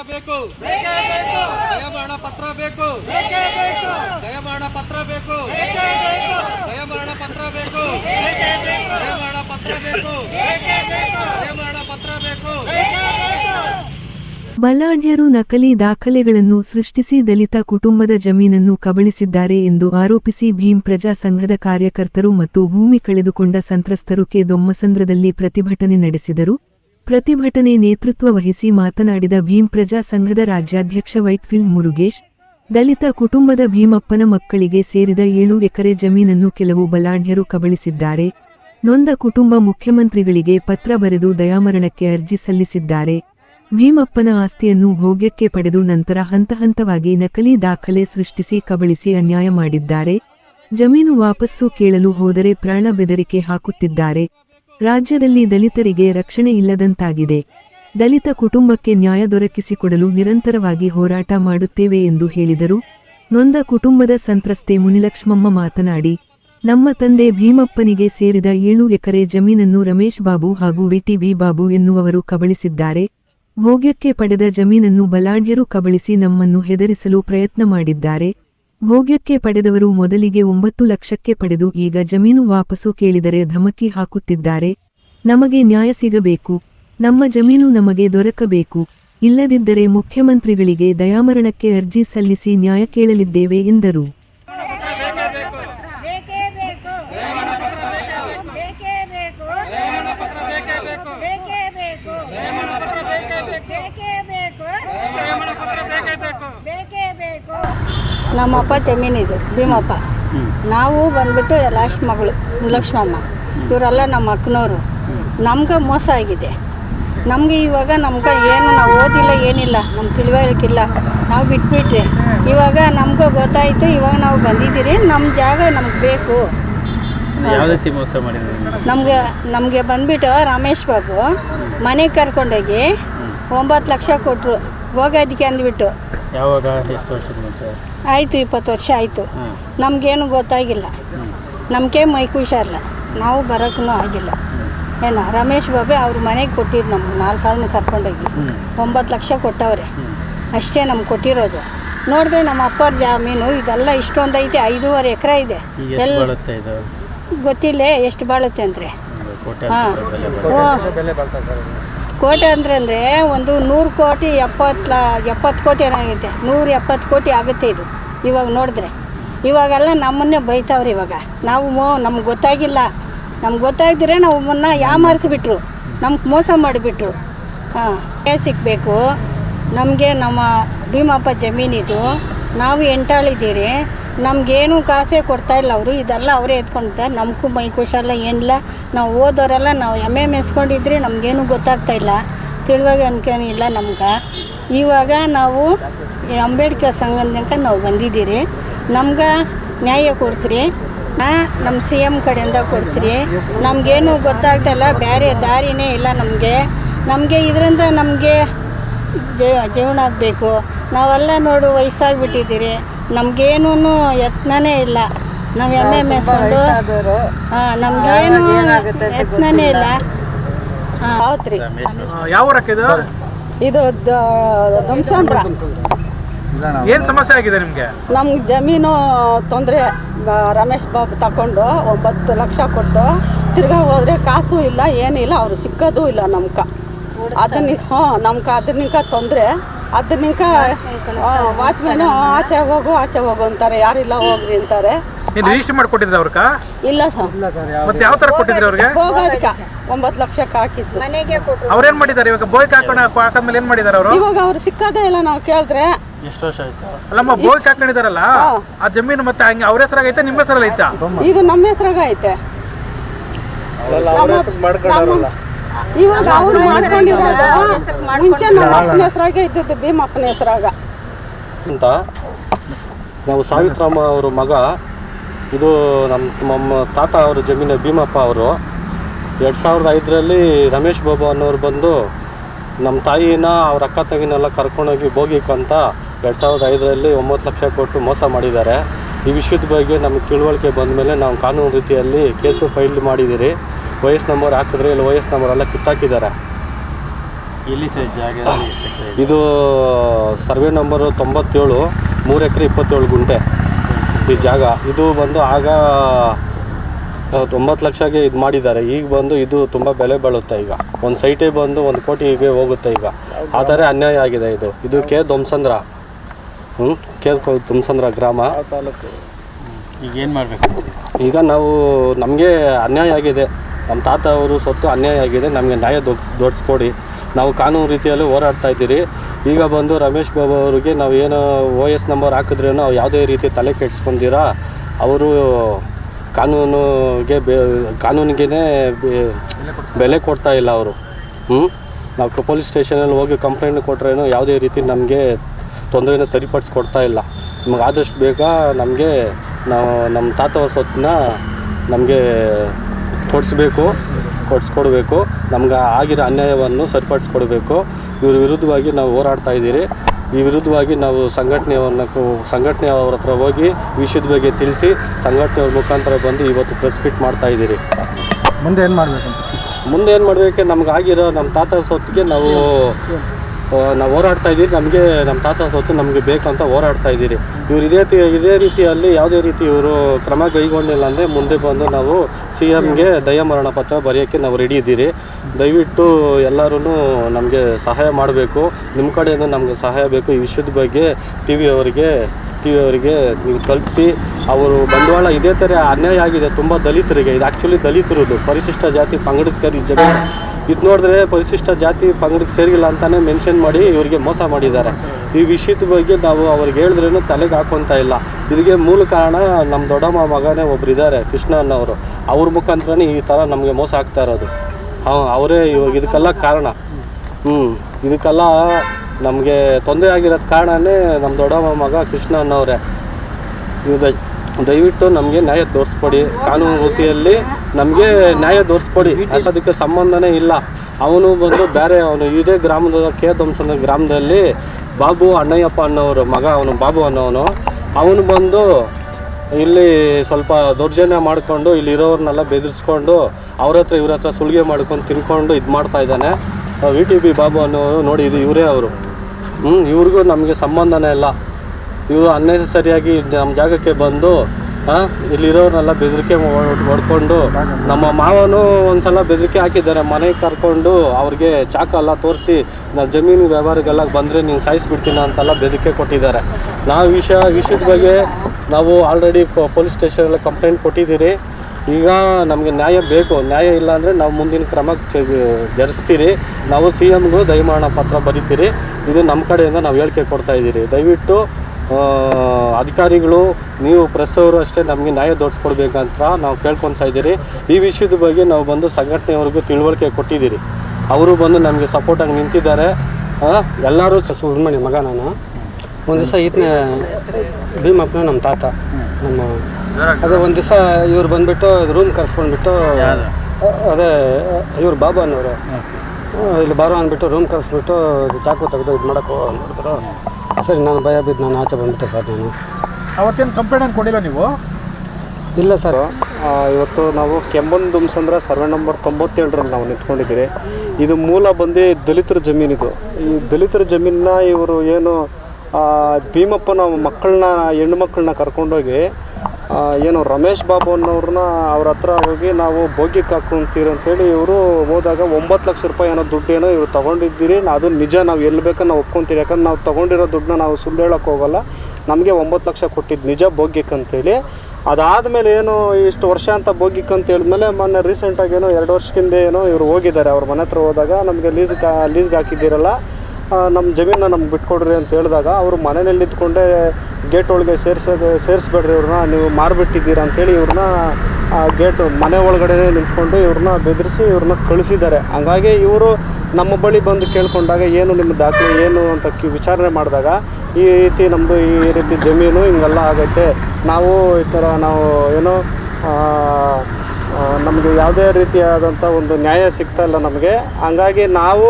ಬೇಕು. ಪತ್ರ ಬೇಕು. ಪತ್ರ ಬೇಕು. ಪತ್ರ ಬೇಕು. ಪತ್ರ ಬೇಕು. ಪತ್ರ ಬೇಕು. ಬಲಾಢ್ಯರು ನಕಲಿ ದಾಖಲೆಗಳನ್ನು ಸೃಷ್ಟಿಸಿ ದಲಿತ ಕುಟುಂಬದ ಜಮೀನನ್ನು ಕಬಳಿಸಿದ್ದಾರೆ ಎಂದು ಆರೋಪಿಸಿ ಭೀಮ್ ಪ್ರಜಾ ಸಂಘದ ಕಾರ್ಯಕರ್ತರು ಮತ್ತು ಭೂಮಿ ಕಳೆದುಕೊಂಡ ಸಂತ್ರಸ್ತರು ಕೆ. ದೊಮ್ಮಸಂದ್ರದಲ್ಲಿ ಪ್ರತಿಭಟನೆ ನಡೆಸಿದರು. ಪ್ರತಿಭಟನೆ ನೇತೃತ್ವ ವಹಿಸಿ ಮಾತನಾಡಿದ ಭೀಮ್ ಪ್ರಜಾ ಸಂಘದ ರಾಜ್ಯಾಧ್ಯಕ್ಷ ವೈಟ್ಫೀಲ್ಡ್ ಮುರುಗೇಶ್, ದಲಿತ ಕುಟುಂಬದ ಭೀಮಪ್ಪನ ಮಕ್ಕಳಿಗೆ ಸೇರಿದ ಏಳು ಎಕರೆ ಜಮೀನನ್ನು ಕೆಲವು ಬಲಾಢ್ಯರು ಕಬಳಿಸಿದ್ದಾರೆ. ನೊಂದ ಕುಟುಂಬ ಮುಖ್ಯಮಂತ್ರಿಗಳಿಗೆ ಪತ್ರ ಬರೆದು ದಯಾಮರಣಕ್ಕೆ ಅರ್ಜಿ ಸಲ್ಲಿಸಿದ್ದಾರೆ. ಭೀಮಪ್ಪನ ಆಸ್ತಿಯನ್ನು ಭೋಗ್ಯಕ್ಕೆ ಪಡೆದು ನಂತರ ಹಂತ ಹಂತವಾಗಿ ನಕಲಿ ದಾಖಲೆ ಸೃಷ್ಟಿಸಿ ಕಬಳಿಸಿ ಅನ್ಯಾಯ ಮಾಡಿದ್ದಾರೆ. ಜಮೀನು ವಾಪಸ್ಸು ಕೇಳಲು ಹೋದರೆ ಪ್ರಾಣ ಬೆದರಿಕೆ ಹಾಕುತ್ತಿದ್ದಾರೆ. ರಾಜ್ಯದಲ್ಲಿ ದಲಿತರಿಗೆ ರಕ್ಷಣೆ ಇಲ್ಲದಂತಾಗಿದೆ. ದಲಿತ ಕುಟುಂಬಕ್ಕೆ ನ್ಯಾಯ ದೊರಕಿಸಿಕೊಡಲು ನಿರಂತರವಾಗಿ ಹೋರಾಟ ಮಾಡುತ್ತೇವೆ ಎಂದು ಹೇಳಿದರು. ನೊಂದ ಕುಟುಂಬದ ಸಂತ್ರಸ್ತೆ ಮುನಿಲಕ್ಷ್ಮಮ್ಮ ಮಾತನಾಡಿ, ನಮ್ಮ ತಂದೆ ಭೀಮಪ್ಪನಿಗೆ ಸೇರಿದ ಏಳು ಎಕರೆ ಜಮೀನನ್ನು ರಮೇಶ್ ಬಾಬು ಹಾಗೂ ವಿಟಿ ವಿ ಬಾಬು ಎನ್ನುವರು ಕಬಳಿಸಿದ್ದಾರೆ. ಭೋಗ್ಯಕ್ಕೆ ಪಡೆದ ಜಮೀನನ್ನು ಬಲಾಢ್ಯರು ಕಬಳಿಸಿ ನಮ್ಮನ್ನು ಹೆದರಿಸಲು ಪ್ರಯತ್ನ ಮಾಡಿದ್ದಾರೆ. ಭೋಗ್ಯಕ್ಕೆ ಪಡೆದವರು ಮೊದಲಿಗೆ ಒಂಬತ್ತು ಲಕ್ಷಕ್ಕೆ ಪಡೆದು ಈಗ ಜಮೀನು ವಾಪಸು ಕೇಳಿದರೆ ಧಮಕಿ ಹಾಕುತ್ತಿದ್ದಾರೆ. ನಮಗೆ ನ್ಯಾಯ ಸಿಗಬೇಕು. ನಮ್ಮ ಜಮೀನು ನಮಗೆ ದೊರಕಬೇಕು. ಇಲ್ಲದಿದ್ದರೆ ಮುಖ್ಯಮಂತ್ರಿಗಳಿಗೆ ದಯಾಮರಣಕ್ಕೆ ಅರ್ಜಿ ಸಲ್ಲಿಸಿ ನ್ಯಾಯ ಕೇಳಲಿದ್ದೇವೆ ಎಂದರು ಬೇಕೇ ಬೇಕು ಬೇಕೇ ಬೇಕು ಬೇಕೇ ಬೇಕು ಬೇಕೇ ಬೇಕು ಬೇಕೇ ಬೇಕು ನಮ್ಮಪ್ಪ ಜಮೀನಿದು ಭೀಮಪ್ಪ. ನಾವು ಬಂದ್ಬಿಟ್ಟು ಲಾಸ್ಟ್ ಮಗಳು ಲಕ್ಷ್ಮಮ್ಮ. ಇವರೆಲ್ಲ ನಮ್ಮ ಅಕ್ಕನವರು. ನಮ್ಗೆ ಮೋಸ ಆಗಿದೆ. ನಮಗೆ ಇವಾಗ ನಮ್ಗೆ ಏನು ನಾವು ಓದಿಲ್ಲ ಏನಿಲ್ಲ ನಮ್ಮ ತಿಳಿವಳಿಕಿಲ್ಲ ನಾವು ಬಿಟ್ಬಿಟ್ರೆ. ಇವಾಗ ನಮಗೂ ಗೊತ್ತಾಯಿತು ಇವಾಗ ನಾವು ಬಂದಿದ್ದೀರಿ ನಮ್ಮ ಜಾಗ ನಮ್ಗೆ ಬೇಕು. ಮೋಸ ನಮಗೆ ನಮಗೆ ಬಂದ್ಬಿಟ್ಟು ರಮೇಶ್ ಬಾಬು ಮನೆಗೆ ಕರ್ಕೊಂಡೋಗಿ ಒಂಬತ್ತು ಲಕ್ಷ ಕೊಟ್ಟರು ಹೋಗೋದಕ್ಕೆ ಅಂದ್ಬಿಟ್ಟು. ಯಾವಾಗ ಎಷ್ಟು ವರ್ಷದ ಮುಂಚೆ? ಆಯಿತು ಇಪ್ಪತ್ತು ವರ್ಷ ಆಯಿತು. ಹಾಂ ನಮಗೇನು ಗೊತ್ತಾಗಿಲ್ಲ. ನಮಗೆ ಮೈಕ್ ಹುಷಾರಿಲ್ಲ ನಾವು ಬರೋಕ್ಕೂ ಆಗಿಲ್ಲ. ಏನು ರಮೇಶ್ ಬಾಬೆ ಅವ್ರ ಮನೆಗೆ ಕೊಟ್ಟಿದ್ದು ನಮ್ಗೆ ನಾಲ್ಕು ಆಳನ್ನ ಕರ್ಕೊಂಡೋಗಿ ಒಂಬತ್ತು ಲಕ್ಷ ಕೊಟ್ಟವ್ರೆ. ಅಷ್ಟೇ ನಮ್ಗೆ ಕೊಟ್ಟಿರೋದು. ನೋಡಿದ್ರೆ ನಮ್ಮ ಅಪ್ಪರ ಜಾಮೀನು ಇದೆಲ್ಲ ಇಷ್ಟೊಂದು ಐತೆ ಐದೂವರೆ ಎಕರೆ ಇದೆ. ಈಗ ಎಷ್ಟು ಎಲ್ಲ ಬಾಳುತ್ತೆ ಇದು? ಗೊತ್ತಿಲ್ಲ ಎಷ್ಟು ಬಾಳುತ್ತೆ ಅಂದರೆ. ಕೋಟೆ ಹಾಂ. ಓ. ಕೋಟಿ ಅಂದ್ರೆ ಅಂದರೆ ಒಂದು ನೂರು ಕೋಟಿ ಎಪ್ಪತ್ತು ಲ ಎಪ್ಪತ್ತು ಕೋಟಿ ಏನಾಗೈತೆ? ನೂರು ಎಪ್ಪತ್ತು ಕೋಟಿ ಆಗುತ್ತೆ ಇದು, ಇವಾಗ ನೋಡಿದ್ರೆ. ಇವಾಗೆಲ್ಲ ನಮ್ಮನ್ನೇ ಬೈತಾವ್ರಿ ಇವಾಗ. ನಾವು ನಮ್ಗೆ ಗೊತ್ತಾಗಿಲ್ಲ. ನಮ್ಗೆ ಗೊತ್ತಾಗ್ದಿರೆ ನಾವು ಮುನ್ನ ಯಾಮಾರಿಸ್ಬಿಟ್ರು. ನಮ್ಗೆ ಮೋಸ ಮಾಡಿಬಿಟ್ರು. ಹಾಂ ಸಿಕ್ಕಬೇಕು ನಮಗೆ ನಮ್ಮ ಭೀಮಪ್ಪ ಜಮೀನಿದು. ನಾವು ಎಂಟಾಳಿದ್ದೀರಿ. ನಮಗೇನು ಕಾಸೇ ಕೊಡ್ತಾ ಇಲ್ಲ ಅವರು. ಇದೆಲ್ಲ ಅವರೇ ಎತ್ಕೊಂಡಿದ್ದಾರೆ. ನಮಗೂ ಮೈ ಕುಶಲ್ಲ ಏನಿಲ್ಲ. ನಾವು ಓದೋರೆಲ್ಲ ನಾವು ಎಂ ಎಂ ಎಸ್ಕೊಂಡಿದ್ರಿ ನಮಗೇನು ಗೊತ್ತಾಗ್ತಾ ಇಲ್ಲ. ತಿಳುವಾಗಿ ಅನ್ಕೇನಿಲ್ಲ ನಮ್ಗೆ. ಇವಾಗ ನಾವು ಅಂಬೇಡ್ಕರ್ ಸಂಘದಿಂದ ನಾವು ಬಂದಿದ್ದೀರಿ. ನಮ್ಗೆ ನ್ಯಾಯ ಕೊಡಿಸ್ರಿ. ನಮ್ಮ ಸಿ ಎಂ ಕಡೆಯಿಂದ ಕೊಡಿಸ್ರಿ. ನಮಗೇನು ಗೊತ್ತಾಗ್ತಾ ಇಲ್ಲ. ಬೇರೆ ದಾರಿನೇ ಇಲ್ಲ ನಮಗೆ. ನಮಗೆ ಇದರಿಂದ ನಮಗೆ ಜೀವನ ಆಗಬೇಕು. ನಾವೆಲ್ಲ ನೋಡು ವಯಸ್ಸಾಗ್ಬಿಟ್ಟಿದ್ದೀರಿ. ನಮಗೇನು ಯತ್ನನೇ ಇಲ್ಲ. ನಾವು ಎಮ್ಮೆ ಮೇಸ್ಕೊಂಡು ಹಾಂ ನಮಗೇನು ಯತ್ನನೇ ಇಲ್ಲ. ಹಾಂ. ಹೌದ್ರಿ ರೀ ಯಾವ ಇದು? ಧ್ವಂಸಾಂತರ ಏನ್ ಸಮಸ್ಯೆ ಆಗಿದೆ ನಿಮ್ಗೆ? ನಮ್ಗೆ ಜಮೀನು ತೊಂದರೆ ರಮೇಶ್ ಬಾಬು ತಗೊಂಡು ಒಂಬತ್ತು ಲಕ್ಷ ಕೊಟ್ಟು ತಿರ್ಗಾ ಹೋದ್ರೆ ಕಾಸು ಇಲ್ಲ ಏನಿಲ್ಲ ಅವರು ಸಿಕ್ಕೋದು ಇಲ್ಲ ನಮ್ಕ. ಅದನ್ನ ಹ್ಞೂ ನಮ್ಗೆ ಅದನ್ನ ತೊಂದರೆ. ಅದನ್ನಿಂಕ ವಾಚ್ಮನ್ ಆಚೆ ಹೋಗು ಆಚೆ ಹೋಗು ಅಂತಾರೆ. ಯಾರಿಲ್ಲ ಹೋಗ್ರಿ ಅಂತಾರೆ. ನೀವು ರಿಜಿಸ್ಟರ್ ಮಾಡ್ಕೊಟ್ಟಿದ್ರೆ ಅವ್ರಕ ಇಲ್ಲ ಸರ್. ಮತ್ತೆ ಯಾವ ತರ ಕೊಟ್ಟಿದ್ರಿ ಅವ್ರಿಗೆ? ಹೋಗೋದಕ್ಕ ಒಂಬತ್ತು ಲಕ್ಷಕ್ಕೆ ಹಾಕಿದ್ದು. ಮನೆಗೆ ಕೊಟ್ಟರು. ಅವ್ರೇನ್ ಮಾಡಿದ್ದಾರೆ ಇವಾಗ? ಬೋಯ್ಕ್ ಹಾಕೊಂಡ ಹಾಕದ್ಮೇಲೆ ಏನ್ ಮಾಡಿದಾರೆ ಅವರು? ಇವಾಗ ಅವ್ರು ಸಿಕ್ಕದೇ ಇಲ್ಲ ನಾವು ಕೇಳಿದ್ರೆ. ಎಷ್ಟು ವರ್ಷ ಆಯ್ತು? ಅಲ್ಲಮ್ಮ ಬೋಯ್ಕ್ ಹಾಕೊಂಡಿದಾರಲ್ಲ? ಆ ಜಮೀನು ಮತ್ತೆ ಹಂಗೆ ಅವ್ರ ಹೆಸರಾಗ ಐತೆ ನಿಮ್ಮ ಹೆಸರಲ್ಲಿ ಐತಾ? ಇದು ನಮ್ಮ ಹೆಸರಾಗ ಐತೆ. ನಮ್ಮ- ಇವಾಗ ಅವ್ರು ಮಾಡ್ಕೊಂಡಿರೋದು ಮುಂಚೆ ನಮ್ಮ ಅಪ್ಪನ ಹೆಸರಾಗೆ ಇದ್ದದ್ದು ಭೀಮಪ್ಪನ ಹೆಸರಾಗ. ಅಂತ ನಾವು ಸಾವಿತ್ರಮ್ಮ ಅವ್ರ ಮಗ ಇದು ನಮ್ಮ ನಮ್ಮ ತಾತ ಅವರ ಜಮೀನು ಭೀಮಪ್ಪ ಅವರು. ಎರಡು ಸಾವಿರದ ಐದರಲ್ಲಿ ರಮೇಶ್ ಬಾಬು ಅನ್ನೋರು ಬಂದು ನಮ್ಮ ತಾಯಿನ ಅವ್ರ ಅಕ್ಕ ತಂಗಿನೆಲ್ಲ ಕರ್ಕೊಂಡೋಗಿ ಬೋಗಿಕ್ಕಂತ ಎರಡು ಸಾವಿರದ ಐದರಲ್ಲಿ ಒಂಬತ್ತು ಲಕ್ಷ ಕೊಟ್ಟು ಮೋಸ ಮಾಡಿದ್ದಾರೆ. ಈ ವಿಷಯದ ಬಗ್ಗೆ ನಮಗೆ ತಿಳುವಳಿಕೆ ಬಂದ ಮೇಲೆ ನಾವು ಕಾನೂನು ರೀತಿಯಲ್ಲಿ ಕೇಸು ಫೈಲ್ ಮಾಡಿದ್ದೀರಿ. ವಯಸ್ಸು ನಂಬರ್ ಹಾಕಿದ್ರೆ ಇಲ್ಲಿ ವಯಸ್ಸು ನಂಬರ್ ಎಲ್ಲ ಕಿತ್ತಾಕಿದ್ದಾರೆ. ಇಲ್ಲಿ ಸರ್ ಜಾಗ ಇದೆ? ಸರ್ವೆ ನಂಬರು ತೊಂಬತ್ತೇಳು ಮೂರು ಎಕರೆ ಇಪ್ಪತ್ತೇಳು ಗುಂಟೆ ಈ ಜಾಗ. ಇದು ಬಂದು ಆಗ ತೊಂಬತ್ತು ಲಕ್ಷಕ್ಕೆ ಇದು ಮಾಡಿದ್ದಾರೆ. ಈಗ ಬಂದು ಇದು ತುಂಬ ಬೆಲೆ ಬಾಳುತ್ತೆ ಈಗ. ಒಂದು ಸೈಟೇ ಬಂದು ಒಂದು ಕೋಟಿಗೆ ಹೋಗುತ್ತೆ ಈಗ. ಆದರೆ ಥರ ಅನ್ಯಾಯ ಆಗಿದೆ ಇದು. ಇದು ಕೆ ದೊಮ್ಸಂದ್ರ ಹ್ಞೂ ಕೆ ದೊಮ್ಸಂದ್ರ ಗ್ರಾಮ. ತಾಲೂಕು. ಈಗ ಏನು ಮಾಡಬೇಕು? ಈಗ ನಾವು ನಮಗೆ ಅನ್ಯಾಯ ಆಗಿದೆ. ನಮ್ಮ ತಾತ ಅವರು ಸೊತ್ತು ಅನ್ಯಾಯ ಆಗಿದೆ, ನಮಗೆ ನ್ಯಾಯ ದೊಡ್ಸ್, ದೊಡ್ಸ್ಕೊಡಿ. ನಾವು ಕಾನೂನು ರೀತಿಯಲ್ಲಿ ಹೋರಾಡ್ತಾ ಇದ್ದೀರಿ. ಈಗ ಬಂದು ರಮೇಶ್ ಬಾಬು ಅವರಿಗೆ ನಾವು ಏನು ಓ ಎಸ್ ನಂಬರ್ ಹಾಕಿದ್ರೇನೋ ಯಾವುದೇ ರೀತಿ ತಲೆ ಕೆಡ್ಸ್ಕೊಂಡಿರ? ಅವರು ಕಾನೂನುಗೆ ಬೆ ಕಾನೂನಿಗೆ ಬೆಲೆ ಕೊಡ್ತಾ ಇಲ್ಲ ಅವರು. ಹ್ಞೂ ನಾವು ಪೊಲೀಸ್ ಸ್ಟೇಷನಲ್ಲಿ ಹೋಗಿ ಕಂಪ್ಲೇಂಟ್ ಕೊಟ್ರೇನು ಯಾವುದೇ ರೀತಿ ನಮಗೆ ತೊಂದರೆನ ಸರಿಪಡಿಸ್ಕೊಡ್ತಾ ಇಲ್ಲ. ನಮಗೆ ಆದಷ್ಟು ಬೇಗ ನಮಗೆ ನಾವು ನಮ್ಮ ತಾತವ ಸೊತ್ತನ್ನ ನಮಗೆ ಕೊಡಿಸ್ಬೇಕು ಕೊಡಿಸ್ಕೊಡ್ಬೇಕು. ನಮ್ಗೆ ಆಗಿರೋ ಅನ್ಯಾಯವನ್ನು ಸರಿಪಡಿಸ್ಕೊಡ್ಬೇಕು. ಇವ್ರ ವಿರುದ್ಧವಾಗಿ ನಾವು ಹೋರಾಡ್ತಾ ಇದ್ದೀರಿ. ಈ ವಿರುದ್ಧವಾಗಿ ನಾವು ಸಂಘಟನೆಯವ್ರನ್ನ ಸಂಘಟನೆಯವ್ರ ಹತ್ರ ಹೋಗಿ ವಿಷಯದ ಬಗ್ಗೆ ತಿಳಿಸಿ ಸಂಘಟನೆಯವ್ರ ಮುಖಾಂತರ ಬಂದು ಇವತ್ತು ಪ್ರೆಸ್ ಮೀಟ್ ಮಾಡ್ತಾ ಇದ್ದೀರಿ. ಮುಂದೆ ಏನು ಮಾಡಬೇಕು ಮುಂದೆ ಏನು ಮಾಡಬೇಕು? ನಮ್ಗೆ ಆಗಿರೋ ನಮ್ಮ ತಾತ ಸೊತ್ತಿಗೆ ನಾವು ನಾವು ಹೋರಾಡ್ತಾ ಇದ್ದೀರಿ ನಮಗೆ ನಮ್ಮ ತಾತ ಸೊತ್ತು ನಮಗೆ ಬೇಕು ಅಂತ ಹೋರಾಡ್ತಾ ಇದ್ದೀರಿ ಇವ್ರು ಇದೇ ರೀತಿ ಇದೇ ರೀತಿಯಲ್ಲಿ ಯಾವುದೇ ರೀತಿ ಇವರು ಕ್ರಮ ಕೈಗೊಂಡಿಲ್ಲ ಅಂದರೆ ಮುಂದೆ ಬಂದು ನಾವು ಸಿ ಎಮ್ಗೆ ದಯಾಮರಣ ಪತ್ರ ಬರೆಯೋಕ್ಕೆ ನಾವು ರೆಡಿ ಇದ್ದೀರಿ. ದಯವಿಟ್ಟು ಎಲ್ಲರೂ ನಮಗೆ ಸಹಾಯ ಮಾಡಬೇಕು. ನಿಮ್ಮ ಕಡೆಯಿಂದ ನಮಗೆ ಸಹಾಯ ಬೇಕು. ಈ ವಿಷಯದ ಬಗ್ಗೆ ಟಿ ವಿ ಅವರಿಗೆ, ಟಿ ವಿ ಅವರಿಗೆ ನೀವು ತಲುಪಿಸಿ. ಅವರು ಬಂಡವಾಳ ಇದೇ ಥರ ಅನ್ಯಾಯ ಆಗಿದೆ. ತುಂಬ ದಲಿತರಿಗೆ. ಇದು ಆ್ಯಕ್ಚುಲಿ ದಲಿತರದು ಪರಿಶಿಷ್ಟ ಜಾತಿ ಪಂಗಡಕ್ಕೆ ಸೇರಿ ಜಮೀನು ಇದು ನೋಡಿದ್ರೆ ಪರಿಶಿಷ್ಟ ಜಾತಿ ಪಂಗಡಕ್ಕೆ ಸೇರಿಲ್ಲ ಅಂತಾನೆ ಮೆನ್ಷನ್ ಮಾಡಿ ಇವರಿಗೆ ಮೋಸ ಮಾಡಿದ್ದಾರೆ. ಈ ವಿಷಯದ ಬಗ್ಗೆ ನಾವು ಅವ್ರಿಗೆ ಹೇಳಿದ್ರೇನು ತಲೆಗೆ ಹಾಕೋಂತ ಇಲ್ಲ. ಇದಕ್ಕೆ ಮೂಲ ಕಾರಣ ನಮ್ಮ ದೊಡ್ಡಮ್ಮ ಮಗನೇ ಒಬ್ರು ಇದ್ದಾರೆ ಕೃಷ್ಣ ಅನ್ನೋರು. ಅವ್ರ ಮುಖಾಂತರನೇ ಈ ಥರ ನಮಗೆ ಮೋಸ ಆಗ್ತಾ ಇರೋದು. ಅವರೇ ಇವಾಗ ಇದಕ್ಕೆಲ್ಲ ಕಾರಣ. ಹ್ಞೂ ಇದಕ್ಕೆಲ್ಲ ನಮಗೆ ತೊಂದರೆ ಆಗಿರೋದು ಕಾರಣನೇ ನಮ್ಮ ದೊಡ್ಡಮ್ಮ ಮಗ ಕೃಷ್ಣ ಅನ್ನೋರೇ. ದಯ ದಯವಿಟ್ಟು ನಮಗೆ ನ್ಯಾಯ ತೋರಿಸ್ಕೊಡಿ. ಕಾನೂನು ರೀತಿಯಲ್ಲಿ ನಮಗೆ ನ್ಯಾಯ ತೋರಿಸ್ಕೊಡಿ. ಅದಕ್ಕೆ ಸಂಬಂಧನೇ ಇಲ್ಲ. ಅವನು ಬಂದು ಬೇರೆ ಅವನು ಇದೇ ಗ್ರಾಮದ ಕೆ ಧ್ವಂಸನ ಗ್ರಾಮದಲ್ಲಿ ಬಾಬು ಅಣ್ಣಯ್ಯಪ್ಪ ಅನ್ನೋರು, ಮಗ ಅವನು, ಬಾಬು ಅನ್ನೋನು ಅವನು ಬಂದು ಇಲ್ಲಿ ಸ್ವಲ್ಪ ದೌರ್ಜನ್ಯ ಮಾಡಿಕೊಂಡು ಇಲ್ಲಿರೋರನ್ನೆಲ್ಲ ಬೆದರಿಸ್ಕೊಂಡು ಅವ್ರ ಹತ್ರ ಇವ್ರ ಹತ್ರ ಸುಲಿಗೆ ಮಾಡ್ಕೊಂಡು ತಿನ್ಕೊಂಡು ಇದು ಮಾಡ್ತಾ ಇದ್ದಾನೆ. ವಿ ಟಿ ಬಿ ಬಾಬು ಅನ್ನೋರು ನೋಡಿ, ಇದು ಇವರೇ ಅವರು. ಹ್ಞೂ ಇವ್ರಿಗೂ ನಮಗೆ ಸಂಬಂಧನೇ ಇಲ್ಲ. ಇವರು ಅನ್ನೆಸರಿಯಾಗಿ ನಮ್ಮ ಜಾಗಕ್ಕೆ ಬಂದು ಹಾ ಇಲ್ಲಿರೋರ್ನೆಲ್ಲ ಬೆದರಿಕೆ ಹೊಡ್ಕೊಂಡು, ನಮ್ಮ ಮಾವನು ಒಂದ್ಸಲ ಬೆದರಿಕೆ ಹಾಕಿದ್ದಾರೆ. ಮನೆಗೆ ಕರ್ಕೊಂಡು ಅವ್ರಿಗೆ ಚಾಕ ಎಲ್ಲ ತೋರಿಸಿ ನಾವು ಜಮೀನು ವ್ಯವಹಾರಕ್ಕೆಲ್ಲ ಬಂದರೆ ನೀವು ಸಾಯಿಸ್ಬಿಡ್ತೀನಿ ಅಂತೆಲ್ಲ ಬೆದರಿಕೆ ಕೊಟ್ಟಿದ್ದಾರೆ. ನಾವು ವಿಷಯ ವಿಷಯದ ಬಗ್ಗೆ ನಾವು ಆಲ್ರೆಡಿ ಪೊಲೀಸ್ ಸ್ಟೇಷನಲ್ಲಿ ಕಂಪ್ಲೇಂಟ್ ಕೊಟ್ಟಿದ್ದೀರಿ. ಈಗ ನಮಗೆ ನ್ಯಾಯ ಬೇಕು. ನ್ಯಾಯ ಇಲ್ಲ ಅಂದರೆ ನಾವು ಮುಂದಿನ ಕ್ರಮ ಜರಿಸ್ತೀರಿ. ನಾವು ಸಿ ಎಮ್ಗೂ ದಯಮಾನ ಪತ್ರ ಬರಿತೀರಿ. ಇದು ನಮ್ಮ ಕಡೆಯಿಂದ ನಾವು ಹೇಳಿಕೆ ಕೊಡ್ತಾ ಇದ್ದೀರಿ. ದಯವಿಟ್ಟು ಅಧಿಕಾರಿಗಳು ನೀವು ಪ್ರೆಸ್ ಅವರು ಅಷ್ಟೇ ನಮಗೆ ನ್ಯಾಯ ದೊಡ್ಸ್ಕೊಡ್ಬೇಕಂತ ನಾವು ಕೇಳ್ಕೊತಾ ಇದ್ದೀರಿ. ಈ ವಿಷಯದ ಬಗ್ಗೆ ನಾವು ಬಂದು ಸಂಘಟನೆಯವ್ರಿಗೂ ತಿಳುವಳಿಕೆ ಕೊಟ್ಟಿದ್ದೀರಿ. ಅವರು ಬಂದು ನಮಗೆ ಸಪೋರ್ಟಾಗಿ ನಿಂತಿದ್ದಾರೆ. ಎಲ್ಲರೂ ಸುಬ್ರಹ್ಮಣ್ಯ ಮಗ ನಾನು. ಒಂದು ದಿವಸ ಈತನ ಭೀಮಪ್ಪನ ನಮ್ಮ ತಾತ ನಮ್ಮ ಅದೇ ಒಂದು ದಿವಸ ಇವ್ರು ಬಂದುಬಿಟ್ಟು ರೂಮ್ ಕರ್ಸ್ಕೊಂಡ್ಬಿಟ್ಟು ಅದೇ ಇವ್ರು ಬಾಬಾ ಅನ್ನೋರು. ಇಲ್ಲಿ ಬಾರೋ ಅಂದ್ಬಿಟ್ಟು ರೂಮ್ ಕರೆಸ್ಬಿಟ್ಟು ಚಾಕು ತೆಗೆದು ಇದು ಮಾಡೋಕೆ ನೋಡಿದ್ರು ಸರಿ ನಾನು ಭಯ ಬಿದ್ದು ನಾನು ಆಚೆ ಬಂದ್ಬಿಟ್ಟೆ ಸರ್ ನಾನು. ಅವತ್ತೇನು ಕಂಪ್ಲೇಂಟ್ ಏನು ಕೊಡಿಲ್ಲ ನೀವು? ಇಲ್ಲ ಸರ್. ಇವತ್ತು ನಾವು ಕೆಮ್ಮನ್ ದುಮ್ಸಂದ್ರ ಸರ್ವೆ ನಂಬರ್ ತೊಂಬತ್ತೇಳರಲ್ಲಿ ನಾವು ನಿಂತ್ಕೊಂಡಿದ್ದೀರಿ. ಇದು ಮೂಲ ಬಂದು ದಲಿತರ ಜಮೀನಿದು ಈ ದಲಿತರ ಜಮೀನನ್ನ ಇವರು ಏನು ಆ, ಭೀಮಪ್ಪನ ಮಕ್ಕಳನ್ನ ಹೆಣ್ಣು ಮಕ್ಕಳನ್ನ ಕರ್ಕೊಂಡೋಗಿ ಏನು ರಮೇಶ್ ಬಾಬು ಅನ್ನೋರನ್ನ ಅವ್ರ ಹತ್ರ ಹೋಗಿ ನಾವು ಭೋಗ್ಯಕ್ಕೆ ಹಾಕೊಂತೀರಿ ಅಂತೇಳಿ ಇವರು ಹೋದಾಗ ಒಂಬತ್ತು ಲಕ್ಷ ರೂಪಾಯಿ ಏನೋ ದುಡ್ಡು ಏನೋ ಇವ್ರು ತೊಗೊಂಡಿದ್ದೀರಿ. ಅದು ನಿಜ, ನಾವು ಎಲ್ಲಿ ಬೇಕೋ ನಾವು ಒಪ್ಕೊಂತೀರಿ. ಯಾಕಂದ್ರೆ ನಾವು ತೊಗೊಂಡಿರೋ ದುಡ್ಡನ್ನ ನಾವು ಸುಳ್ಳು ಹೇಳೋಕೆ ಹೋಗಲ್ಲ. ನಮಗೆ ಒಂಬತ್ತು ಲಕ್ಷ ಕೊಟ್ಟಿದ್ದು ನಿಜ ಭೋಗ್ಯಕ್ಕೆ ಅಂತೇಳಿ. ಅದಾದಮೇಲೆ ಏನು ಇಷ್ಟು ವರ್ಷ ಅಂತ ಭೋಗ್ಯಕ್ಕೆ ಅಂತ ಹೇಳಿದ್ಮೇಲೆ ಮೊನ್ನೆ ರೀಸೆಂಟಾಗಿ ಏನೋ ಎರಡು ವರ್ಷಕ್ಕಿಂದ ಏನೋ ಇವರು ಹೋಗಿದ್ದಾರೆ. ಅವ್ರ ಮನೆ ಹತ್ರ ಹೋದಾಗ ನಮಗೆ ಲೀಸ್ಗೆ ಲೀಸ್ಗೆ ಹಾಕಿದ್ದೀರಲ್ಲ. ನಮ್ಮ ಜಮೀನ ನಮ್ಗೆ ಬಿಟ್ಕೊಡ್ರಿ ಅಂತ ಹೇಳಿದಾಗ ಅವರು ಮನೆಯಲ್ಲಿ ಇದ್ಕೊಂಡೇ ಗೇಟ್ ಒಳಗೆ ಸೇರಿಸೋದು, ಸೇರಿಸ್ಬೇಡ್ರಿ ಇವ್ರನ್ನ, ನೀವು ಮಾರ್ಬಿಟ್ಟಿದ್ದೀರಾ ಅಂಥೇಳಿ ಇವ್ರನ್ನ ಗೇಟ್ ಮನೆ ಒಳಗಡೆ ನಿಂತ್ಕೊಂಡು ಇವ್ರನ್ನ ಬೆದರಿಸಿ ಇವ್ರನ್ನ ಕಳಿಸಿದ್ದಾರೆ. ಹಂಗಾಗಿ ಇವರು ನಮ್ಮ ಬಳಿ ಬಂದು ಕೇಳಿಕೊಂಡಾಗ ಏನು ನಿಮ್ಮ ದಾಖಲೆ, ಏನು ಅಂತ ಕಿ, ವಿಚಾರಣೆ ಮಾಡಿದಾಗ ಈ ರೀತಿ ನಮ್ಮದು ಈ ರೀತಿ ಜಮೀನು ಹಿಂಗೆಲ್ಲ ಆಗೈತೆ. ನಾವು ಈ ಥರ ನಾವು ಏನೋ ನಮಗೆ ಯಾವುದೇ ರೀತಿಯಾದಂಥ ಒಂದು ನ್ಯಾಯ ಸಿಗ್ತಾ ಇಲ್ಲ ನಮಗೆ. ಹಂಗಾಗಿ ನಾವು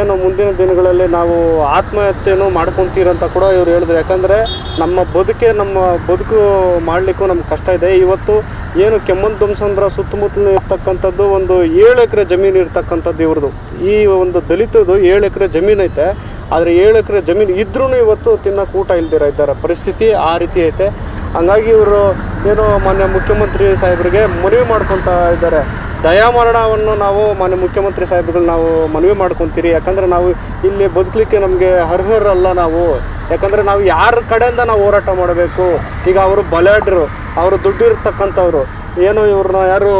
ಏನು ಮುಂದಿನ ದಿನಗಳಲ್ಲಿ ನಾವು ಆತ್ಮಹತ್ಯೆನೂ ಮಾಡ್ಕೊತೀರಂತ ಕೂಡ ಇವ್ರು ಹೇಳಿದ್ರು. ಯಾಕಂದರೆ ನಮ್ಮ ಬದುಕೆ ನಮ್ಮ ಬದುಕು ಮಾಡಲಿಕ್ಕೂ ನಮ್ಗೆ ಕಷ್ಟ ಇದೆ. ಇವತ್ತು ಏನು ಕೆಮ್ಮನ್ ದುಮ್ಸಂದ್ರ ಸುತ್ತಮುತ್ತಲು ಇರ್ತಕ್ಕಂಥದ್ದು ಒಂದು ಏಳು ಎಕರೆ ಜಮೀನು ಇರ್ತಕ್ಕಂಥದ್ದು ಇವ್ರದ್ದು. ಈ ಒಂದು ದಲಿತದ್ದು ಏಳು ಎಕರೆ ಜಮೀನು ಐತೆ. ಆದರೆ ಏಳು ಎಕರೆ ಜಮೀನು ಇದ್ರೂ ಇವತ್ತು ತಿನ್ನೋಕೆ ಊಟ ಇಲ್ದಿರ ಇದ್ದಾರೆ. ಪರಿಸ್ಥಿತಿ ಆ ರೀತಿ ಐತೆ. ಹಂಗಾಗಿ ಇವರು ಏನು ಮಾನ್ಯ ಮುಖ್ಯಮಂತ್ರಿ ಸಾಹೇಬರಿಗೆ ಮನವಿ ಮಾಡ್ಕೊತಾ ಇದ್ದಾರೆ. ದಯಾಮರಣವನ್ನು ನಾವು ಮಾನ್ಯ ಮುಖ್ಯಮಂತ್ರಿ ಸಾಹೇಬ್ಗಳು ನಾವು ಮನವಿ ಮಾಡ್ಕೊತೀರಿ. ಯಾಕಂದರೆ ನಾವು ಇಲ್ಲಿ ಬದುಕಲಿಕ್ಕೆ ನಮಗೆ ಅರ್ಹರಲ್ಲ ನಾವು. ಯಾಕಂದರೆ ನಾವು ಯಾರ ಕಡೆಯಿಂದ ನಾವು ಹೋರಾಟ ಮಾಡಬೇಕು? ಈಗ ಅವರು ಬಲಾಢ್ಯರು ಅವರು ದುಡ್ಡು ಇರ್ತಕ್ಕಂಥವ್ರು ಏನೋ ಇವ್ರನ್ನ ಯಾರು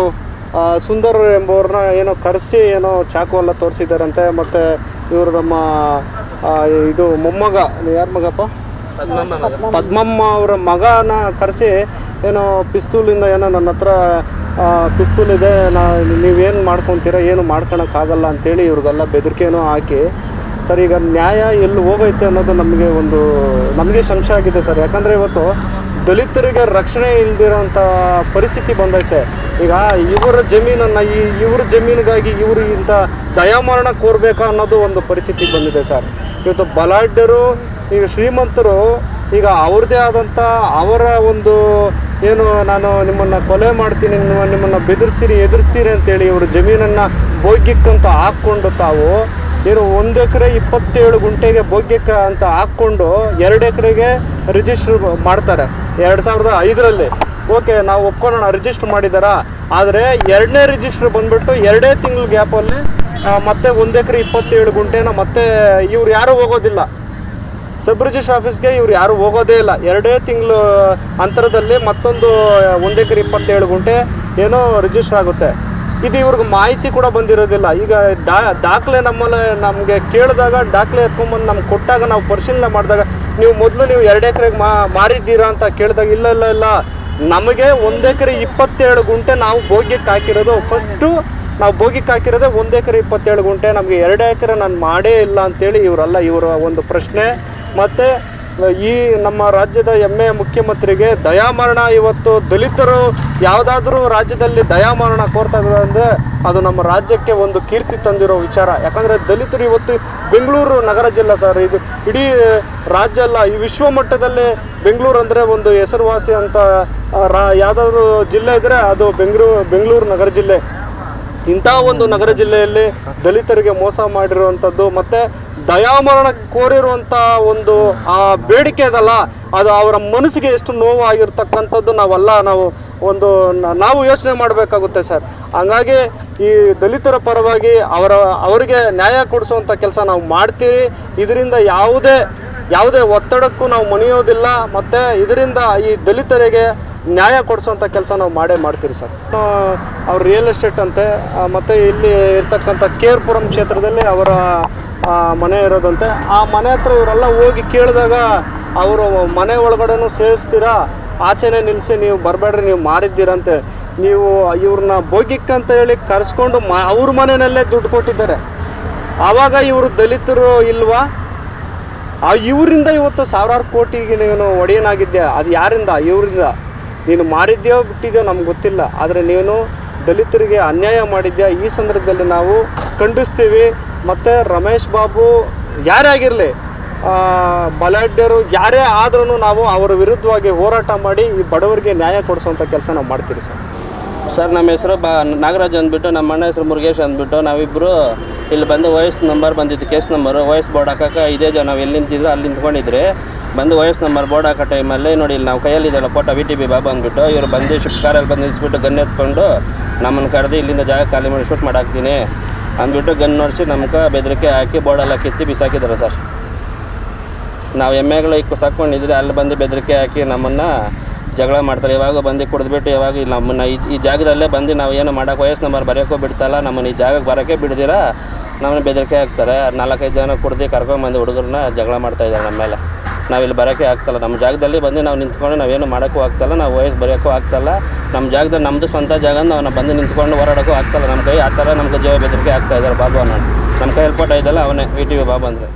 ಸುಂದರ್ ಎಂಬವ್ರನ್ನ ಏನೋ ಕರೆಸಿ ಏನೋ ಚಾಕು ಎಲ್ಲ ತೋರಿಸಿದಾರಂತೆ ಮತ್ತು ಇವರು ನಮ್ಮ ಇದು ಮೊಮ್ಮಗ ಯಾರ ಮಗಪ್ಪ? ಪದ್ಮಮ್ಮ ಅವರ ಮಗನ ಕರೆಸಿ ಏನೋ ಪಿಸ್ತೂಲಿಂದ ಏನೋ ನನ್ನ ಹತ್ರ ಪಿಸ್ತೂಲ್ ಇದೆ, ನಾ ನೀವೇನು ಮಾಡ್ಕೊತೀರ, ಏನು ಮಾಡ್ಕೊಳಕ್ಕಾಗಲ್ಲ ಅಂಥೇಳಿ ಇವ್ರಿಗೆಲ್ಲ ಬೆದರಿಕೆನೂ ಹಾಕಿ, ಸರ್, ಈಗ ನ್ಯಾಯ ಎಲ್ಲಿ ಹೋಗೈತೆ ಅನ್ನೋದು ನಮಗೆ ಒಂದು, ನಮಗೆ ಸಂಶಯ ಆಗಿದೆ ಸರ್. ಯಾಕಂದರೆ ಇವತ್ತು ದಲಿತರಿಗೆ ರಕ್ಷಣೆ ಇಲ್ದಿರೋಂಥ ಪರಿಸ್ಥಿತಿ ಬಂದೈತೆ. ಈಗ ಇವರ ಜಮೀನನ್ನು, ಈ ಇವ್ರ ಜಮೀನಿಗಾಗಿ ಇವರು ಇಂಥ ದಯಾಮರಣ ಕೋರ್ಬೇಕಾ ಅನ್ನೋದು ಒಂದು ಪರಿಸ್ಥಿತಿ ಬಂದಿದೆ ಸರ್. ಇವತ್ತು ಬಲಾಢ್ಯರು, ಈಗ ಶ್ರೀಮಂತರು, ಈಗ ಅವ್ರದ್ದೇ ಆದಂಥ ಅವರ ಒಂದು ಏನು ನಾನು ನಿಮ್ಮನ್ನು ಕೊಲೆ ಮಾಡ್ತೀನಿ, ನಿಮ್ಮ ನಿಮ್ಮನ್ನು ಬೆದರಿಸ್ತೀನಿ ಎದುರಿಸ್ತೀನಿ ಅಂತೇಳಿ ಇವರು ಜಮೀನನ್ನು ಭೋಗ್ಯಕ್ಕಂತ ಹಾಕ್ಕೊಂಡು ತಾವು, ಏನು ಒಂದು ಎಕರೆ ಇಪ್ಪತ್ತೇಳು ಗುಂಟೆಗೆ ಭೋಗ್ಯಕ್ಕೆ ಅಂತ ಹಾಕ್ಕೊಂಡು ಎರಡು ಎಕರೆಗೆ ರಿಜಿಸ್ಟರ್ ಮಾಡ್ತಾರೆ, ಎರಡು ಸಾವಿರದ ಐದರಲ್ಲಿ. ಓಕೆ, ನಾವು ಒಪ್ಕೊಳ್ಳೋಣ ರಿಜಿಸ್ಟ್ರ್ ಮಾಡಿದಾರಾ? ಆದರೆ ಎರಡನೇ ರಿಜಿಸ್ಟರ್ ಬಂದ್ಬಿಟ್ಟು ಎರಡೇ ತಿಂಗಳ ಗ್ಯಾಪಲ್ಲಿ ಮತ್ತೆ ಒಂದು ಎಕರೆ ಇಪ್ಪತ್ತೇಳು ಗುಂಟೆನ ಮತ್ತೆ ಇವ್ರು ಯಾರೂ ಹೋಗೋದಿಲ್ಲ. ಸಬ್ ರಿಜಿಸ್ಟರ್ ಆಫೀಸ್ಗೆ ಇವ್ರು ಯಾರು ಹೋಗೋದೇ ಇಲ್ಲ. ಎರಡೇ ತಿಂಗಳು ಅಂತರದಲ್ಲಿ ಮತ್ತೊಂದು ಒಂದು ಎಕರೆ ಇಪ್ಪತ್ತೇಳು ಗುಂಟೆ ಏನೋ ರಿಜಿಸ್ಟರ್ ಆಗುತ್ತೆ. ಇದು ಇವ್ರಿಗೆ ಮಾಹಿತಿ ಕೂಡ ಬಂದಿರೋದಿಲ್ಲ. ಈಗ ಡಾ, ದಾಖಲೆ ನಮ್ಮಲ್ಲಿ, ನಮಗೆ ಕೇಳಿದಾಗ ದಾಖಲೆ ಎತ್ಕೊಂಡ್ಬಂದು ನಮ್ಗೆ ಕೊಟ್ಟಾಗ ನಾವು ಪರಿಶೀಲನೆ ಮಾಡಿದಾಗ ನೀವು ಮೊದಲು ನೀವು ಎರಡು ಎಕರೆಗೆ ಮಾ, ಮಾರಿದ್ದೀರಾ ಅಂತ ಕೇಳಿದಾಗ, ಇಲ್ಲ ಇಲ್ಲ ಇಲ್ಲ. ನಮಗೆ ಒಂದು ಎಕರೆ ಇಪ್ಪತ್ತೇಳು ಗುಂಟೆ ನಾವು ಭೋಗ್ಯಕ್ಕೆ ಹಾಕಿರೋದು. ಫಸ್ಟು ನಾವು ಭೋಗಿಗೆ ಹಾಕಿರೋದೇ ಒಂದು ಎಕರೆ ಇಪ್ಪತ್ತೇಳು ಗುಂಟೆ. ನಮಗೆ ಎರಡು ಎಕರೆ ನಾನು ಮಾಡೇ ಇಲ್ಲ ಅಂತೇಳಿ ಇವರಲ್ಲ, ಇವರ ಒಂದು ಪ್ರಶ್ನೆ. ಮತ್ತು ಈ ನಮ್ಮ ರಾಜ್ಯದ ಹೆಮ್ಮೆಯ ಮುಖ್ಯಮಂತ್ರಿಗೆ ದಯಾಮರಣ ಇವತ್ತು ದಲಿತರು ಯಾವುದಾದ್ರೂ ರಾಜ್ಯದಲ್ಲಿ ದಯಾಮರಣ ಕೋರ್ತಾ ಇದ್ದಾರೆ ಅಂದರೆ ಅದು ನಮ್ಮ ರಾಜ್ಯಕ್ಕೆ ಒಂದು ಕೀರ್ತಿ ತಂದಿರೋ ವಿಚಾರ. ಯಾಕಂದರೆ ದಲಿತರು ಇವತ್ತು ಬೆಂಗಳೂರು ನಗರ ಜಿಲ್ಲೆ ಸರ್, ಇದು ಇಡೀ ರಾಜ್ಯ ಅಲ್ಲ, ಈ ವಿಶ್ವ ಮಟ್ಟದಲ್ಲಿ ಬೆಂಗಳೂರು ಅಂದರೆ ಒಂದು ಹೆಸರುವಾಸಿ ಅಂತ ರಾ, ಯಾವುದಾದ್ರೂ ಜಿಲ್ಲೆ ಇದ್ದರೆ ಅದು ಬೆಂಗಳೂರು ಬೆಂಗಳೂರು ನಗರ ಜಿಲ್ಲೆ. ಇಂಥ ಒಂದು ನಗರ ಜಿಲ್ಲೆಯಲ್ಲಿ ದಲಿತರಿಗೆ ಮೋಸ ಮಾಡಿರುವಂಥದ್ದು ಮತ್ತು ದಯಾಮರಣ ಕೋರಿರುವಂಥ ಒಂದು ಆ ಬೇಡಿಕೆ ಅದಲ್ಲ. ಅದು ಅವರ ಮನಸ್ಸಿಗೆ ಎಷ್ಟು ನೋವು ಆಗಿರ್ತಕ್ಕಂಥದ್ದು ನಾವೆಲ್ಲ. ನಾವು ಒಂದು ನಾವು ಯೋಚನೆ ಮಾಡಬೇಕಾಗುತ್ತೆ ಸರ್. ಹಂಗಾಗಿ ಈ ದಲಿತರ ಪರವಾಗಿ ಅವರ, ಅವರಿಗೆ ನ್ಯಾಯ ಕೊಡಿಸುವಂಥ ಕೆಲಸ ನಾವು ಮಾಡ್ತೀವಿ ಇದರಿಂದ ಯಾವುದೇ ಯಾವುದೇ ಒತ್ತಡಕ್ಕೂ ನಾವು ಮಣಿಯೋದಿಲ್ಲ. ಮತ್ತು ಇದರಿಂದ ಈ ದಲಿತರಿಗೆ ನ್ಯಾಯ ಕೊಡಿಸೋಂಥ ಕೆಲಸ ನಾವು ಮಾಡೇ ಮಾಡ್ತೀರಿ ಸರ್. ಅವ್ರ ರಿಯಲ್ ಎಸ್ಟೇಟ್ ಅಂತೆ. ಮತ್ತು ಇಲ್ಲಿ ಇರ್ತಕ್ಕಂಥ ಕೇರ್ಪುರಂ ಕ್ಷೇತ್ರದಲ್ಲಿ ಅವರ ಮನೆ ಇರೋದಂತೆ. ಆ ಮನೆ ಹತ್ರ ಇವರೆಲ್ಲ ಹೋಗಿ ಕೇಳಿದಾಗ ಅವರು ಮನೆ ಒಳಗಡೆನೂ ಸೇರಿಸ್ತೀರಾ ಆಚೆನೆ ನಿಲ್ಲಿಸಿ ನೀವು ಬರಬೇಡ್ರಿ, ನೀವು ಮಾರಿದ್ದೀರಂತೆ ನೀವು ಇವ್ರನ್ನ ಬೋಗಿಕ್ಕಂತ ಅಂತ ಹೇಳಿ ಕರೆಸ್ಕೊಂಡು ಮ, ಅವ್ರ ಮನೆಯಲ್ಲೇ ದುಡ್ಡು ಕೊಟ್ಟಿದ್ದಾರೆ. ಆವಾಗ ಇವರು ದಲಿತರು ಇಲ್ವಾ? ಆ, ಇವರಿಂದ ಇವತ್ತು ಸಾವಿರಾರು ಕೋಟಿಗೆ ನೀನು ಒಡೆಯನಾಗಿದ್ದೆ ಅದು ಯಾರಿಂದ? ಇವರಿಂದ. ನೀನು ಮಾರಿದ್ಯೋ ಬಿಟ್ಟಿದ್ಯೋ ನಮ್ಗೆ ಗೊತ್ತಿಲ್ಲ. ಆದರೆ ನೀನು ದಲಿತರಿಗೆ ಅನ್ಯಾಯ ಮಾಡಿದ್ಯಾ? ಈ ಸಂದರ್ಭದಲ್ಲಿ ನಾವು ಖಂಡಿಸ್ತೀವಿ. ಮತ್ತು ರಮೇಶ್ ಬಾಬು ಯಾರೇ ಆಗಿರಲಿ ಬಲಾಢ್ಯರು ಯಾರೇ ಆದ್ರೂ ನಾವು ಅವರ ವಿರುದ್ಧವಾಗಿ ಹೋರಾಟ ಮಾಡಿ ಈ ಬಡವರಿಗೆ ನ್ಯಾಯ ಕೊಡಿಸುವಂಥ ಕೆಲಸ ನಾವು ಮಾಡ್ತೀರಿ ಸರ್. ಸರ್, ನಮ್ಮ ಹೆಸರು ಬಾ, ನಾಗರಾಜ್ ಅಂದ್ಬಿಟ್ಟು, ನಮ್ಮ ಅಣ್ಣ ಹೆಸರು ಮುರುಗೇಶ್ ಅಂದ್ಬಿಟ್ಟು ನಾವಿಬ್ಬರು ಇಲ್ಲಿ ಬಂದು ವಯಸ್ ನಂಬರ್ ಬಂದಿತ್ತು ಕೇಸ್ ನಂಬರು ವಯಸ್ ಬೋರ್ಡ್ ಹಾಕಕ್ಕೆ ಇದೇ ಜನ ನಾವು ಎಲ್ಲಿ ನಿಂತಿದ್ರು ಅಲ್ಲಿ ನಿಂತ್ಕೊಂಡಿದ್ರೆ. ಬಂದು ವಯಸ್ ನಂಬರ್ ಬೋರ್ಡ್ ಹಾಕೋ ಟೈಮಲ್ಲಿ ನೋಡಿ, ಇಲ್ಲಿ ನಾವು ಕೈಯಲ್ಲಿ ಇದೆಲ್ಲ photo, V T B Babu ಅಂದ್ಬಿಟ್ಟು, ಇವರು ಬಂದು ಶಿಫ್ಟ್ ಕಾರಲ್ಲಿ ಬಂದು ನಿಲ್ಲಿಸ್ಬಿಟ್ಟು ಗನ್ ಎತ್ಕೊಂಡು ನಮ್ಮನ್ನು ಕರೆದು ಇಲ್ಲಿಂದ ಜಾಗ ಖಾಲಿ ಮಾಡಿ ಶೂಟ್ ಮಾಡಾಕ್ತೀನಿ. ಅಂದ್ಬಿಟ್ಟು ಗನ್ ನೋಡಿಸಿ ನಮ್ಗೆ ಬೆದರಿಕೆ ಹಾಕಿ ಬೋರ್ಡೆಲ್ಲ ಕಿತ್ತಿ ಬಿಸಾಕಿದ್ದಾರೆ ಸರ್. ನಾವು ಎಮ್ಮೆಗಳು ಇಕ್ಕು ಸಾಕೊಂಡಿದ್ರೆ ಅಲ್ಲಿ ಬಂದು ಬೆದರಿಕೆ ಹಾಕಿ ನಮ್ಮನ್ನು ಜಗಳ ಮಾಡ್ತಾರೆ. ಯಾವಾಗ ಬಂದು ಕುಡಿದ್ಬಿಟ್ಟು ಇವಾಗ ಇಲ್ಲಿ ನಮ್ಮನ್ನು ಈ ಈ ಜಾಗದಲ್ಲೇ ಬಂದು ನಾವು ಏನು ಮಾಡೋಕೆ ವಯಸ್ಸು ನಂಬರ್ ಬರೆಯೋಕ್ಕೂ ಬಿಡ್ತಲ್ಲ, ನಮ್ಮನ್ನು ಈ ಜಾಗಕ್ಕೆ ಬರೋಕ್ಕೆ ಬಿಡ್ದಿರ, ನಮ್ಮನ್ನು ಬೆದರಿಕೆ ಹಾಕ್ತಾರೆ. ನಾಲ್ಕೈದು ಜನ ಕುಡ್ದು ಕರ್ಕೊಂಬಂದು ಹುಡುಗರನ್ನ ಜಗಳ ಮಾಡ್ತಾ ಇದ್ದಾರೆ ನಮ್ಮ ಮೇಲೆ. ನಾವಿಲ್ಲಿ ಬರೋಕ್ಕೆ ಆಗ್ತಲ್ಲ. ನಮ್ಮ ಜಾಗದಲ್ಲಿ ಬಂದು ನಾವು ನಿಂತ್ಕೊಂಡು ನಾವೇನು ಮಾಡೋಕ್ಕೂ ಆಗ್ತಲ್ಲ, ನಾವು ವಯಸ್ಸು ಬರೆಯೋಕ್ಕೂ ಆಗ್ತಲ್ಲ. ನಮ್ಮ ಜಾಗದಲ್ಲಿ ನಮ್ಮದು ಸ್ವಂತ ಜಾಗ ಅವನ ಬಂದು ನಿಂತ್ಕೊಂಡು ಹೋರಾಡೋಕ್ಕೂ ಆಗ್ತಲ್ಲ ನಮ್ಮ ಕೈ ಆ ಥರ ನಮ್ಗೆ ಜೀವ ಬೆದರಿಕೆ ಆಗ್ತಾ ಇದ್ದಾರೆ. ಬಾಬು ಅನ್ನೋದು ನಮ್ಮ ಕೈ ಹೆಲ್ಪಾಟ ಇದೆಲ್ಲ ಅವನೇ. ವಿ ಟಿ ವಿ ಬಾಬು ಅಂದರೆ.